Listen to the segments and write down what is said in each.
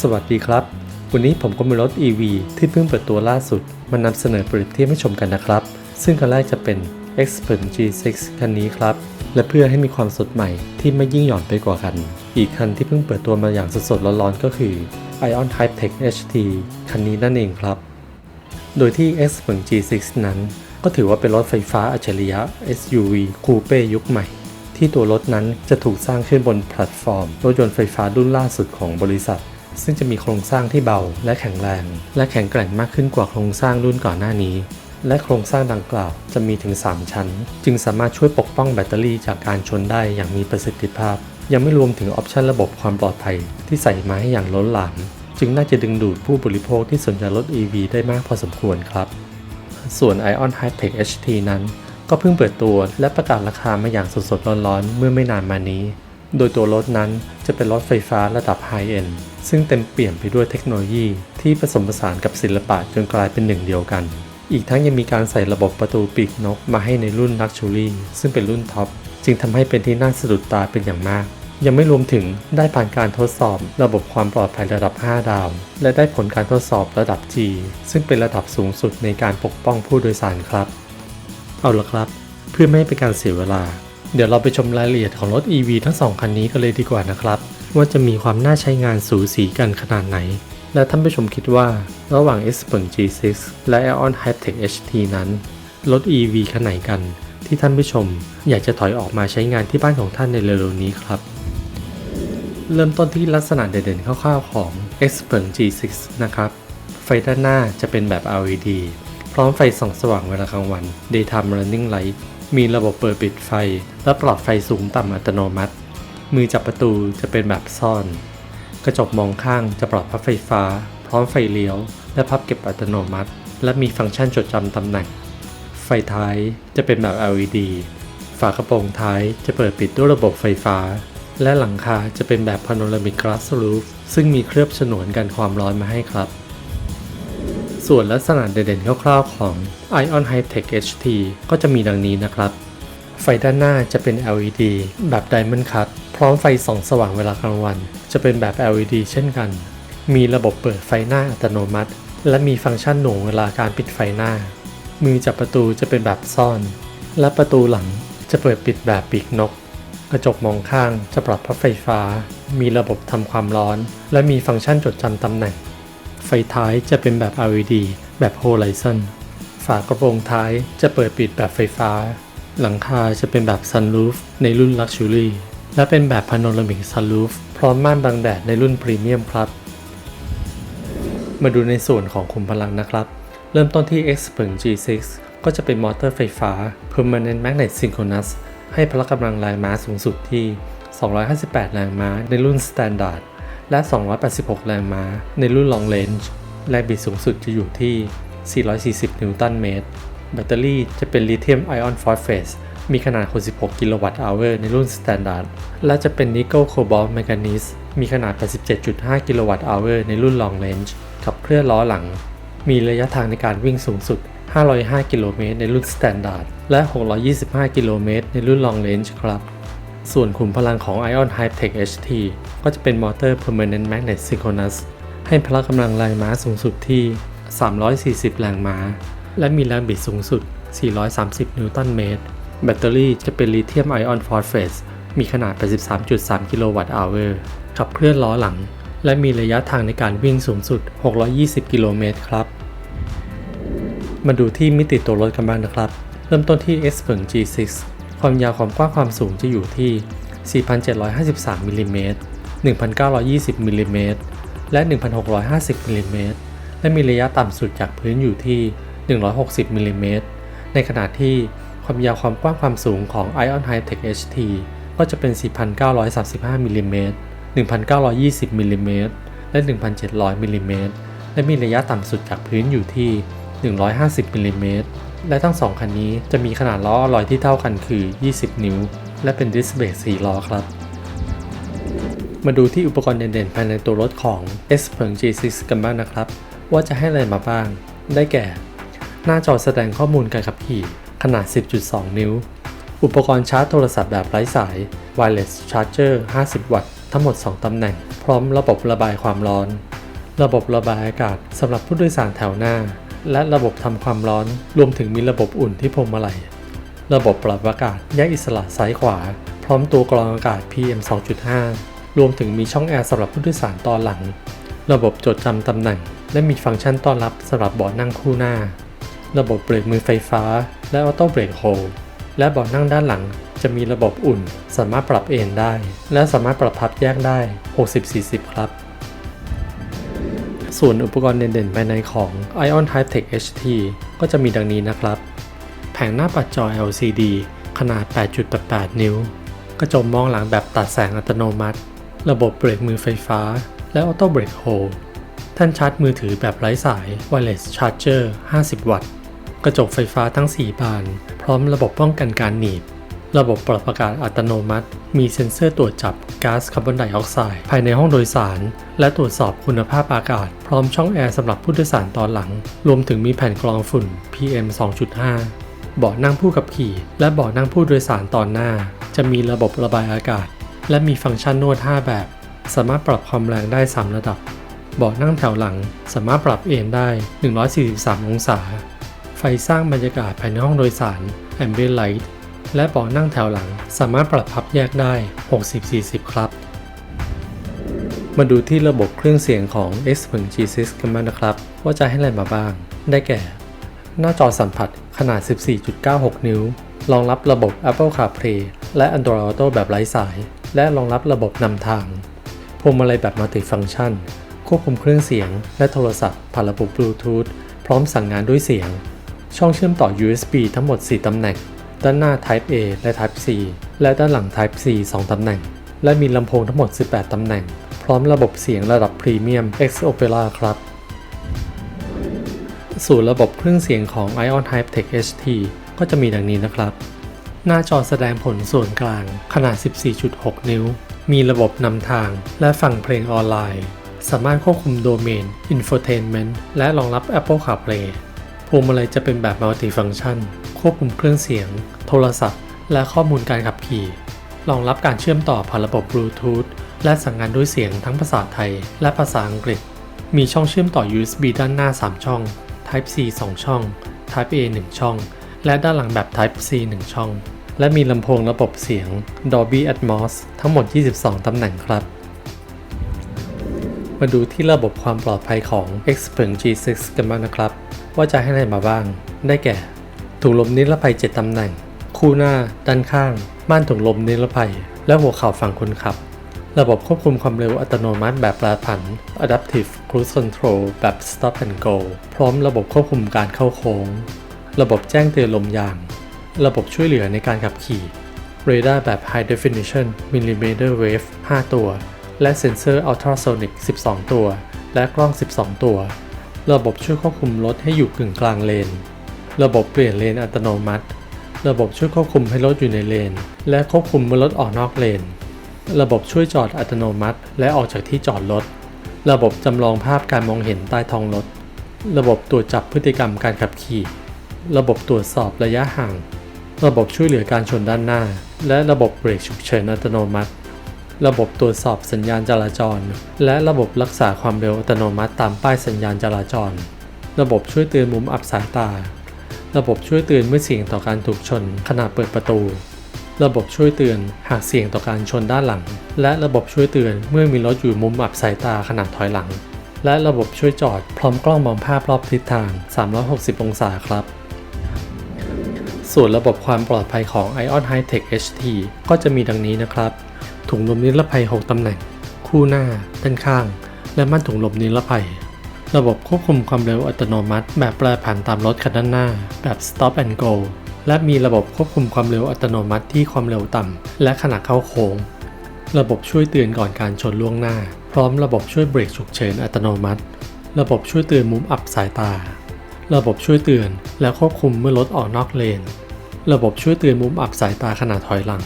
สวัสดีครับ วันนี้ผมก็มีรถ EV ที่เพิ่งเปิดตัวล่าสุด มานำเสนอเปรียบเทียบให้ชมกันนะครับ ซึ่งคันแรกจะเป็น Expert G6 คันนี้ครับ และเพื่อให้มีความสดใหม่ที่ไม่ยิ่งหย่อนไปกว่ากัน อีกคันที่เพิ่งเปิดตัวมาอย่างสดๆร้อนๆก็คือ Ion Type Tech HT คันนี้นั่นเองครับ โดยที่ Expert G6 นั้น ก็ถือว่าเป็นรถไฟฟ้าอัจฉริยะ SUV คูเป้ยุคใหม่ที่ตัวรถนั้นจะถูกสร้างขึ้นบนแพลตฟอร์ม รถยนต์ไฟฟ้ารุ่นล่าสุดของบริษัท ซึ่งจะมีโครงสร้างที่เบาและแข็งแรง และแข็งแกร่งมากขึ้นกว่าโครงสร้างรุ่นก่อนหน้านี้ และโครงสร้างดังกล่าวจะมีถึง 3 ชั้น จึงสามารถช่วยปกป้องแบตเตอรี่จากการชนได้อย่างมีประสิทธิภาพ ยังไม่รวมถึงออปชันระบบความปลอดภัยที่ใส่มาให้อย่างล้นหลามจึงน่าจะดึงดูดผู้บริโภคที่สนใจรถ EV ได้มากพอสมควรครับ ส่วน Ion High Tech HT นั้น ก็เพิ่งเปิดตัวและประกาศราคามาอย่างสดๆร้อนๆเมื่อไม่นานมานี้ โดยตัวรถนั้นจะเป็นรถไฟฟ้าระดับไฮเอนด์ซึ่งเต็มเปี่ยมไปด้วยเทคโนโลยีที่ผสมผสานกับศิลปะจนกลายเป็นหนึ่งเดียวกัน อีกทั้งยังมีการใส่ระบบประตูปีกนกมาให้ในรุ่น Luxury ซึ่งเป็นรุ่นท็อปจึงทำให้เป็นที่น่าสะดุดตาเป็นอย่างมาก ยังไม่รวมถึงได้ผ่านการทดสอบระบบความปลอดภัยระดับ 5 ดาว และได้ผลการทดสอบระดับ G ซึ่งเป็นระดับสูงสุดในการปกป้องผู้โดยสารครับ เอาละครับ เพื่อไม่ให้เป็นการเสียเวลา เดี๋ยวเราไปชมรายละเอียดของรถ EV ทั้งสองคันนี้กันเลยดีกว่านะครับ ว่าจะมีความน่าใช้งานสูสีกันขนาดไหน และท่านผู้ชมคิดว่าระหว่าง s p e n G6 และ Aeon Hightech HT นั้น รถ EV คันไหนกัน ที่ท่านผู้ชม อยากจะถอยออกมาใช้งานที่บ้านของท่านในเร็วๆนี้ครับ เริ่มต้นที่ลักษณะเด่นๆคร่าวๆของ x p e r t G6 นะครับ ไฟด้านหน้าจะเป็นแบบ LED พร้อมไฟส่องสว่างเวลากลางวัน Daytime Running Light มีระบบเปิดปิดไฟ และปลอดไฟสูงต่ำอัตโนมัติ มือจับประตูจะเป็นแบบซ่อน กระจกมองข้างจะปลอดพับไฟฟ้า พร้อมไฟเลี้ยว และพับเก็บอัตโนมัติ และมีฟังก์ชันจดจำตำแหน่ง ไฟท้ายจะเป็นแบบ LED ฝากระโปรงท้ายจะเปิดปิดด้วยระบบไฟฟ้า และหลังคาจะเป็นแบบ Panoramic Glass Roof ซึ่งมีเคลือบฉนวนกันความร้อนมาให้ครับ ส่วนลักษณะเด่นๆคร่าวๆของ Ion High Tech HT ก็จะมีดังนี้นะครับ ไฟด้านหน้าจะเป็น LED แบบ Diamond Cut พร้อมไฟส่องสว่างเวลากลางวัน จะเป็นแบบ LED เช่นกัน มีระบบเปิดไฟหน้าอัตโนมัติ และมีฟังก์ชันหน่วงเวลาการปิดไฟหน้า มือจับประตูจะเป็นแบบซ่อน และประตูหลังจะเปิดปิดแบบปีกนก กระจกมองข้างจะปรับพับไฟฟ้า มีระบบทำความร้อน และมีฟังก์ชันจดจำตำแหน่ง ไฟท้ายจะเป็นแบบ LED แบบ Horizon ฝากระโปรงท้ายจะเปิดปิดแบบไฟฟ้า หลังคาจะเป็นแบบ Sunroof ในรุ่น Luxury และเป็นแบบ Panoramic Sunroof พร้อมม่านบังแดดในรุ่น Premium ครับ มาดูในส่วนของคุมพลังนะครับ เริ่มต้นที่ Xpeng G6 ก็จะเป็นมอเตอร์ไฟฟ้า Permanent Magnet Synchronous ให้พละกำลังแรงม้าสูงสุดที่ 258 แรงม้าในรุ่น Standard และ 286 แรงม้า ในรุ่น Long Range แรงบิดสูงสุดจะอยู่ที่ 440 นิวตันเมตร แบตเตอรี่จะเป็นลิเธียมไอออนฟอสเฟตมีขนาด 66 กิโลวัตต์อเวอร์ในรุ่น Standard และจะเป็นนิกเกิลโคบอลต์แมงกานีสมีขนาด 87.5 กิโลวัตต์อเวอร์ในรุ่น Long Range ขับเคลื่อนล้อหลัง มีระยะทางในการวิ่งสูงสุด 505 กิโลเมตรในรุ่น Standard และ 625 กิโลเมตรในรุ่น Long Range ครับ ส่วนขุมพลังของ Ion High Tech HT ก็จะเป็นมอเตอร์ Permanent Magnet Synchronous ให้พละกำลังแรงม้าสูงสุดที่ 340 แรงม้า และมีแรงบิดสูงสุด 430 นิวตันเมตร แบตเตอรี่จะเป็นลิเธียมไอออนฟอสเฟตมีขนาด 83.3 กิโลวัตต์อเวอร์ขับเคลื่อนล้อหลัง และมีระยะทางในการวิ่งสูงสุด 620 กิโลเมตรครับ มาดูที่มิติตัวรถกันบ้างนะครับ เริ่มต้นที่ s p e n G6 ความยาวความกว้างความสูงจะอยู่ที่ 4,753มิลลิเมตร 1,920มิลลิเมตรและ 1,650มิลลิเมตรและมีระยะต่ำสุดจากพื้นอยู่ที่ 160มิลลิเมตรในขณะที่ความยาวความกว้างความสูงของ Ion High Tech HT ก็จะเป็น 4,935มิลลิเมตร1,920มิลลิเมตรและ 1,700มิลลิเมตรและมีระยะต่ำสุดจากพื้นอยู่ที่ 150มิลลิเมตรและทั้งสองคันนี้จะมีขนาดล้ออลลอยที่เท่ากันคือ 20 นิ้ว และเป็นดิสเบรก4ล้อครับ มาดูที่อุปกรณ์เด่นๆ ภายในตัวรถของ s p e r G6 กันบ้างนะครับ ว่าจะให้อะไรมาบ้าง ได้แก่ หน้าจอแสดงข้อมูลการขับขี่ ขนาด 10.2 นิ้ว อุปกรณ์ชาร์จโทรศัพท์แบบไร้สาย Wireless Charger 50 วัตต์ ทั้งหมด 2 ตำแหน่ง พร้อมระบบระบายความร้อน ระบบระบายอากาศสำหรับผู้โดยสารแถวหน้า และระบบทำความร้อน รวมถึงมีระบบอุ่นที่พวงมาลัย ระบบปรับอากาศแยกอิสระซ้ายขวา พร้อมตัวกรองอากาศ PM 2.5 รวมถึงมีช่องแอร์สำหรับผู้โดยสารตอนหลัง ระบบจดจำตำแหน่ง และมีฟังก์ชันต้อนรับสำหรับเบาะนั่งคู่หน้า ระบบเบรกมือไฟฟ้า และออโต้เบรกโฮลและเบาะนั่งด้านหลังจะมีระบบอุ่น สามารถปรับเอนได้ และสามารถปรับพับแยกได้ 60-40 ครับ ส่วนอุปกรณ์เด่นๆภายในของ Ion Type Tech HT ก็จะมีดังนี้นะครับ แผงหน้าปัดจอ LCD ขนาด 8.88 นิ้ว กระจกมองหลังแบบตัดแสงอัตโนมัติ ระบบเบรกมือไฟฟ้า และออโต้เบรกโฮลแท่านชาร์จมือถือแบบไร้สาย Wireless Charger 50 วัตต์ กระจกไฟฟ้าทั้ง 4 บาน พร้อมระบบป้องกันการหนีบ ระบบปรับอากาศอัตโนมัติ มีเซ็นเซอร์ตรวจจับก๊าซคาร์บอนไดออกไซด์ภายในห้องโดยสาร และตรวจสอบคุณภาพอากาศ พร้อมช่องแอร์สำหรับผู้โดยสารตอนหลัง รวมถึงมีแผ่นกรองฝุ่น PM 2.5 เบาะนั่งผู้ขับขี่ และเบาะนั่งผู้โดยสารตอนหน้า จะมีระบบระบายอากาศ และมีฟังก์ชันนวด 5 แบบ สามารถปรับความแรงได้ 3 ระดับ เบาะนั่งแถวหลัง สามารถปรับเอนได้ 143 องศา ไฟสร้างบรรยากาศภายในห้องโดยสาร Ambient Light และเบาะนั่งแถวหลัง สามารถปรับพับแยกได้ 60-40 ครับ มาดูที่ระบบเครื่องเสียงของ x p e r G6 กันบ้างนะครับ ว่าจะให้อะไรมาบ้าง ได้แก่ หน้าจอสัมผัสขนาด 14.96 นิ้ว รองรับระบบ Apple CarPlay และ Android Auto แบบไร้สาย และรองรับระบบนำทางพวงมาลัยแบบมัลติฟัง c t ชัน ควบคุมเครื่องเสียง และโทรศัพท์ผ่านระบบ Bluetooth พร้อมสั่งงานด้วยเสียง ช่องเชื่อมต่อ USB ทั้งหมด 4 ตำแหน่ง ด้านหน้า Type A และ Type C และด้านหลัง Type C 2 ตำแหน่ง และมีลำโพงทั้งหมด 18 ตำแหน่ง พร้อมระบบเสียงระดับพรีเมียม X Opera ครับ สู่ระบบเครื่องเสียงของ Ion Type Tech HT ก็จะมีดังนี้นะครับ หน้าจอแสดงผลส่วนกลางขนาด 14.6 นิ้ว มีระบบนำทางและฟังเพลงออนไลน์ สามารถควบคุมโดเมน Infotainment และรองรับ Apple CarPlay พวงมาลัยจะเป็นแบบมัลติฟัง c t ชันควบคุมเครื่องเสียง โทรศัพท์ และข้อมูลการขับขี่ รองรับการเชื่อมต่อผ่านระบบ Bluetooth และสั่งงานด้วยเสียงทั้งภาษาไทย และภาษาอังกฤษ มีช่องเชื่อมต่อ USB ด้านหน้า 3 ช่อง Type C 2 ช่อง Type A 1 ช่อง และด้านหลังแบบ Type C 1 ช่อง และมีลำโพงระบบเสียง Dolby Atmos ทั้งหมด 22 ตำแหน่งครับ มาดูที่ระบบความปลอดภัยของ Xpeng G6 กันบ้างนะครับ ว่าจะให้อะไรมาบ้าง ได้แก่ ถุงลมนิรภัย 7 ตำแหน่ง คู่หน้า ด้านข้าง ม่านถุงลมนิรภัย และหัวเข่าฝั่งคนขับ ระบบควบคุมความเร็วอัตโนมัติแบบแปรผัน Adaptive Cruise Control แบบ Stop and Go พร้อมระบบควบคุมการเข้าโค้ง ระบบแจ้งเตือนลมยาง ระบบช่วยเหลือในการขับขี่เรดาร์แบบ High Definition Millimeter Wave 5 ตัว และเซ็นเซอร์ Ultrasonic 12 ตัว และกล้อง 12 ตัว ระบบช่วยควบคุมรถให้อยู่กึ่งกลางเลน ระบบเปลี่ยนเลนอัตโนมัติ ระบบช่วยควบคุมให้รถอยู่ในเลน และควบคุมเมื่อรถออกนอกเลน ระบบช่วยจอดอัตโนมัติ และออกจากที่จอดรถ ระบบจำลองภาพการมองเห็นใต้ท้องรถ ระบบตรวจจับพฤติกรรมการขับขี่ ระบบตรวจสอบระยะห่าง ระบบช่วยเหลือการชนด้านหน้า และระบบเบรกฉุกเฉินอัตโนมัติ ระบบตรวจสอบสัญญาณจราจร และระบบรักษาความเร็วอัตโนมัติตามป้ายสัญญาณจราจร ระบบช่วยเตือนมุมอับสายตา ระบบช่วยเตือนเมื่อเสี่ยงต่อการถูกชนขณะเปิดประตู ระบบช่วยเตือนหากเสี่ยงต่อการชนด้านหลัง และระบบช่วยเตือนเมื่อมีรถอยู่มุมอับสายตาขณะถอยหลังและระบบช่วยจอดพร้อมกล้องมองภาพรอบทิศทาง 360 องศาครับ ส่วนระบบความปลอดภัยของ Ion High Tech HT ก็จะมีดังนี้นะครับ ถุงลมนิรภัย 6 ตำแหน่ง คู่หน้า ด้านข้าง และม่านถุงลมนิรภัย ระบบควบคุมความเร็วอัตโนมัติ แบบแปรผันตามรถคันด้านหน้า แบบ Stop and Go และมีระบบควบคุมความเร็วอัตโนมัติที่ความเร็วต่ำ และขณะเข้าโค้ง ระบบช่วยเตือนก่อนการชนล่วงหน้า พร้อมระบบช่วยเบรกฉุกเฉินอัตโนมัติ ระบบช่วยเตือนมุมอับสายตา ระบบช่วยเตือนและควบคุมเมื่อรถออกนอกเลน ระบบช่วยเตือนมุมอับสายตาขณะถอยหลัง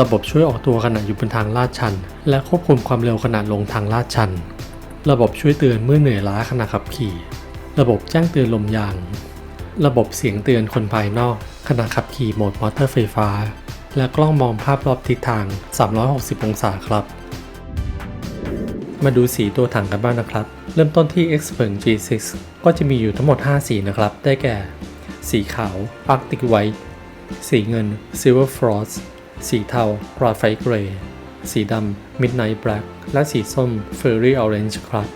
ระบบช่วยออกตัวขณะอยู่บนทางลาดชัน และควบคุมความเร็วขณะลงทางลาดชัน ระบบช่วยเตือนเมื่อเหนื่อยล้าขณะขับขี่ ระบบแจ้งเตือนลมยาง ระบบเสียงเตือนคนภายนอกขณะขับขี่โหมดมอเตอร์ไฟฟ้า และกล้องมองภาพรอบทิศทาง 360 องศาครับ มาดูสีตัวถังกันบ้างนะครับ เริ่มต้นที่ Xpeng G6 ก็จะมีอยู่ทั้งหมด 5 สีนะครับ ได้แก่ สีขาว Arctic White สีเงิน Silver Frost สีเทา Graphite Gray สีดำ Midnight Black และสีส้ม Fairy Orange ครับ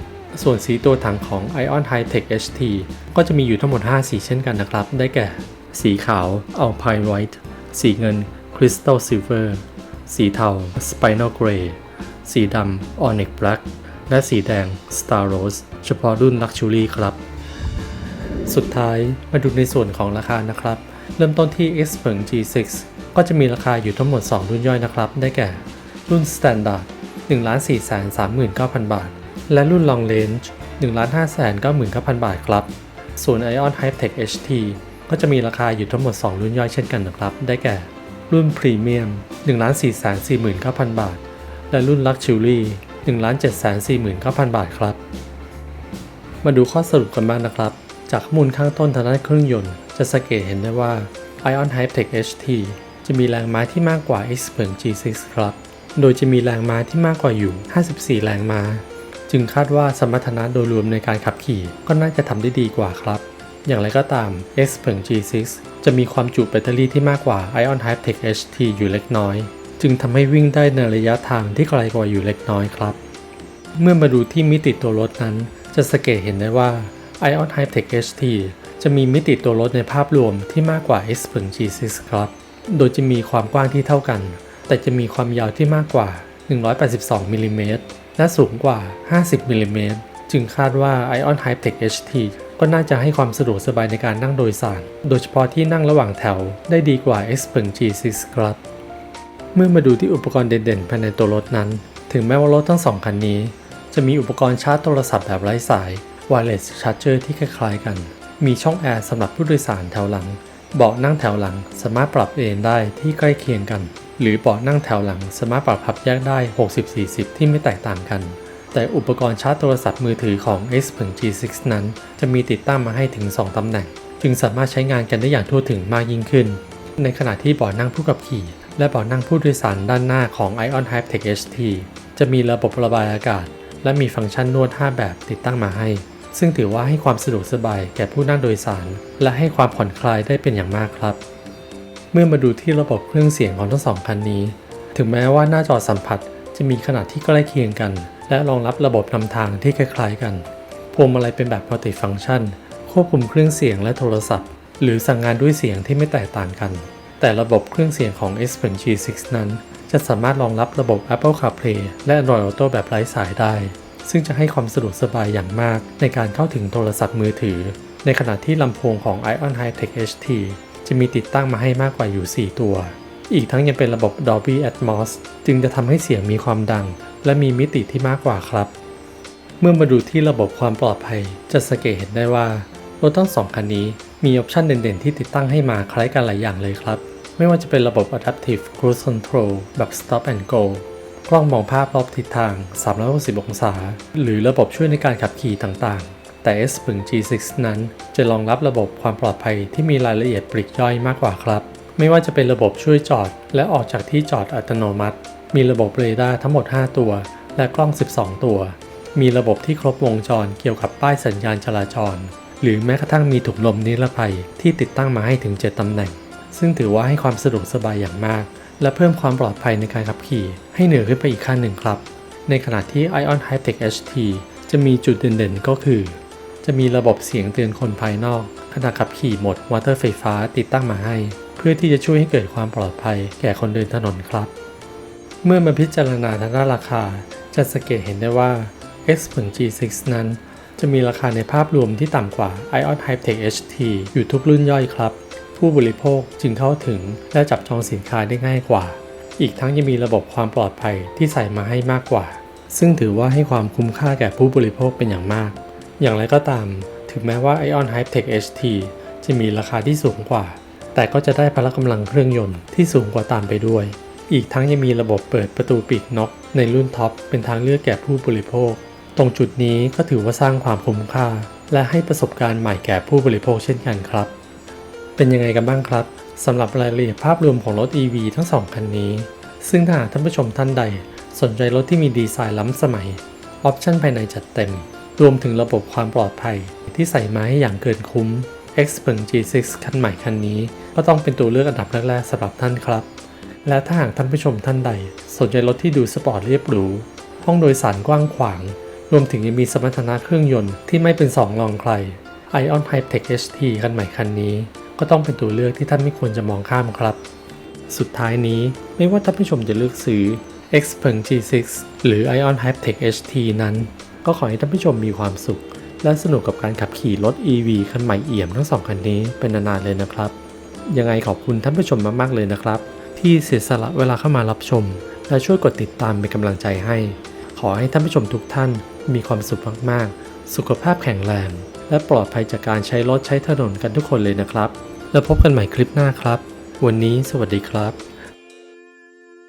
ส่วนสีตัวถังของ Ion High Tech HT ก็จะมีอยู่ทั้งหมด 5 สีเช่นกันนะครับ ได้แก่ สีขาว Alpine White สีเงิน Crystal Silver สีเทา Spinal Gray สีดำ Onyx Black และสีแดง Star Rose เฉพาะรุ่น Luxury ครับ สุดท้ายมาดูในส่วนของราคานะครับ เริ่มต้นที่ Xpeng G6 ก็จะมีราคาอยู่ทั้งหมด 2 รุ่นย่อยนะครับ ได้แก่ รุ่น Standard 1,439,000 บาท และรุ่น Long Range 1,599,000 บาทครับ ส่วน Ion High-Tech HT ก็จะมีราคาอยู่ทั้งหมด 2 รุ่นย่อยเช่นกันนะครับ ได้แก่รุ่น Premium 1,449,000 บาท และรุ่น Luxury 1,749,000 บาทครับ มาดูข้อสรุปกันบ้างนะครับ จากข้อมูลข้างต้นทางด้านเครื่องยนต์จะสังเกตเห็นได้ว่า Ion High-Tech HT จะมีแรงม้าที่มากกว่า Xpeng G6 ครับ โดยจะมีแรงม้าที่มากกว่าอยู่ 54 แรงม้า จึงคาดว่าสมรรถนะโดยรวมในการขับขี่ก็น่าจะทำได้ดีกว่าครับ อย่างไรก็ตาม Xpeng G6 จะมีความจุแบตเตอรี่ที่มากกว่า Ion High-Tech HT อยู่เล็กน้อย จึงทำให้วิ่งได้ในระยะทางที่ไกลกว่าอยู่เล็กน้อยครับ เมื่อมาดูที่มิติตัวรถนั้น จะสังเกตเห็นได้ว่า Ion High-Tech HT จะมีมิติตัวรถในภาพรวมที่มากกว่า Xpeng G6 ครับ โดยจะมีความกว้างที่เท่ากัน แต่จะมีความยาวที่มากกว่า 182มิลลิเมตรและสูงกว่า 50มิลลิเมตรจึงคาดว่า Ion High-Tech HT ก็น่าจะให้ความสะดวกสบายในการนั่งโดยสาร โดยเฉพาะที่นั่งระหว่างแถวได้ดีกว่า Xpeng G6 ครับ เมื่อมาดูที่อุปกรณ์เด่นๆภายในตัวรถนั้น ถึงแม้ว่ารถทั้งสองคันนี้ จะมีอุปกรณ์ชาร์จโทรศัพท์แบบไร้สาย Wireless Charger ที่คล้ายๆกัน มีช่องแอร์สำหรับผู้โดยสารแถวหลัง เบาะนั่งแถวหลังสามารถปรับเอนได้ที่ใกล้เคียงกัน หรือเบาะนั่งแถวหลังสามารถปรับพับแยกได้ 60-40 ที่ไม่แตกต่างกัน แต่อุปกรณ์ชาร์จโทรศัพท์มือถือของ Xpeng G6 นั้น จะมีติดตั้งมาให้ถึง 2ตำแหน่ง จึงสามารถใช้งานกันได้อย่างทั่วถึงมากยิ่งขึ้น ในขณะที่เบาะนั่งผู้ขับขี่ และเบาะนั่งผู้โดยสารด้านหน้าของ Ion High-Tech HT จะมีระบบระบายอากาศ และมีฟังก์ชันนวด 5 แบบติดตั้งมาให้ ซึ่งถือว่าให้ความสะดวกสบายแก่ผู้นั่งโดยสาร และให้ความผ่อนคลายได้เป็นอย่างมากครับ เมื่อมาดูที่ระบบเครื่องเสียงของทั้งสองคันนี้ ถึงแม้ว่าหน้าจอสัมผัสจะมีขนาดที่ใกล้เคียงกัน และรองรับระบบนำทางที่คล้ายๆกันพวงมาลัยเป็นแบบมัลติฟัง c t ชัน ควบคุมเครื่องเสียงและโทรศัพท์ หรือสั่งงานด้วยเสียงที่ไม่แตกต่างกัน แต่ระบบเครื่องเสียงของ Xpeng G6 นั้น จะสามารถรองรับระบบ Apple CarPlay และ Android Auto แบบไร้สายได้ ซึ่งจะให้ความสะดวกสบายอย่างมากในการเข้าถึงโทรศัพท์มือถือ ในขณะที่ลำโพงของ Ion High-Tech HT จะมีติดตั้งมาให้มากกว่าอยู่ 4 ตัว อีกทั้งยังเป็นระบบ Dolby Atmos จึงจะทำให้เสียงมีความดัง และมีมิติที่มากกว่าครับ เมื่อมาดูที่ระบบความปลอดภัย จะสังเกตเห็นได้ว่ารถทั้งสองคันนี้มีออปชันเด่นๆ ที่ติดตั้งให้มาคล้ายกันหลายอย่างเลยครับ ไม่ว่าจะเป็นระบบ Adaptive Cruise Control แบบ Stop and Go กล้องมองภาพรอบทิศทาง 360 องศา หรือระบบช่วยในการขับขี่ต่างๆ แต่ Xpeng G6 นั้นจะรองรับระบบความปลอดภัยที่มีรายละเอียดปลีกย่อยมากกว่าครับ ไม่ว่าจะเป็นระบบช่วยจอด และออกจากที่จอดอัตโนมัติ มีระบบเรดาร์ทั้งหมด 5 ตัว และกล้อง 12 ตัว มีระบบที่ครบวงจรเกี่ยวกับป้ายสัญญาณจราจร หรือแม้กระทั่งมีถุงลมนิรภัยที่ติดตั้งมาให้ถึง 7 ตำแหน่ง ซึ่งถือว่าให้ความสะดวกสบายอย่างมาก และเพิ่มความปลอดภัยในการขับขี่ ให้เหนือขึ้นไปอีกขั้นหนึ่งครับ ในขณะที่ Ion High-Tech HT จะมีจุดเด่นๆก็คือ จะมีระบบเสียงเตือนคนภายนอกขณะขับขี่หมดมอเตอร์ไฟฟ้าติดตั้งมาให้ เพื่อที่จะช่วยให้เกิดความปลอดภัยแก่คนเดินถนนครับ เมื่อมาพิจารณาทางด้านราคา จะสังเกตเห็นได้ว่า Xpeng G6 นั้นจะมีราคาในภาพรวมที่ต่ำกว่า Ion High-Tech HT อยู่ทุกรุ่นย่อยครับ ผู้บริโภคจึงเข้าถึงและจับจองสินค้าได้ง่ายกว่า อีกทั้งยังมีระบบความปลอดภัยที่ใส่มาให้มากกว่า ซึ่งถือว่าให้ความคุ้มค่าแก่ผู้บริโภคเป็นอย่างมาก อย่างไรก็ตาม ถึงแม้ว่า Ion High-Tech HT จะมีราคาที่สูงกว่า แต่ก็จะได้พละกำลังเครื่องยนต์ที่สูงกว่าตามไปด้วย อีกทั้งยังมีระบบเปิดประตูปีกนกในรุ่นท็อปเป็นทางเลือกแก่ผู้บริโภค ตรงจุดนี้ก็ถือว่าสร้างความคุ้มค่า และให้ประสบการณ์ใหม่แก่ผู้บริโภคเช่นกันครับ เป็นยังไงกันบ้างครับสำหรับรายละเอียดภาพรวมของรถ EV ทั้งสองคันนี้ ซึ่งถ้าหากท่านผู้ชมท่านใด สนใจรถที่มีดีไซน์ล้ำสมัย ออปชันภายในจัดเต็ม รวมถึงระบบความปลอดภัย ที่ใส่มาให้อย่างเกินคุ้ม Xpeng G6 คันใหม่คันนี้ ก็ต้องเป็นตัวเลือกอันดับแรกๆสำหรับท่านครับ และถ้าหากท่านผู้ชมท่านใด สนใจรถที่ดูสปอร์ตเรียบหรูห้องโดยสารกว้างขวาง รวมถึงยังมีสมรรถนะเครื่องยนต์ที่ไม่เป็นสองรองใคร Ion High-Tech HT คันใหม่คันนี้ ก็ต้องเป็นตัวเลือกที่ท่านไม่ควรจะมองข้ามครับ สุดท้ายนี้ไม่ว่าท่านผู้ชมจะเลือกซื้อ Xpeng G6 หรือ Ion High-Tech HT นั้น ก็ขอให้ท่านผู้ชมมีความสุข และสนุกกับการขับขี่รถ EV คันใหม่เอี่ยมทั้งสองคันนี้เป็นนานๆเลยนะครับ ยังไงขอบคุณท่านผู้ชมมากๆเลยนะครับ ที่เสียสละเวลาเข้ามารับชม และช่วยกดติดตามเป็นกำลังใจให้ ขอให้ท่านผู้ชมทุกท่านมีความสุขมากๆ สุขภาพแข็งแรงและปลอดภัยจากการใช้รถใช้ถนนกันทุกคนเลยนะครับ แล้วพบกันใหม่คลิปหน้าครับ วันนี้สวัสดีครับ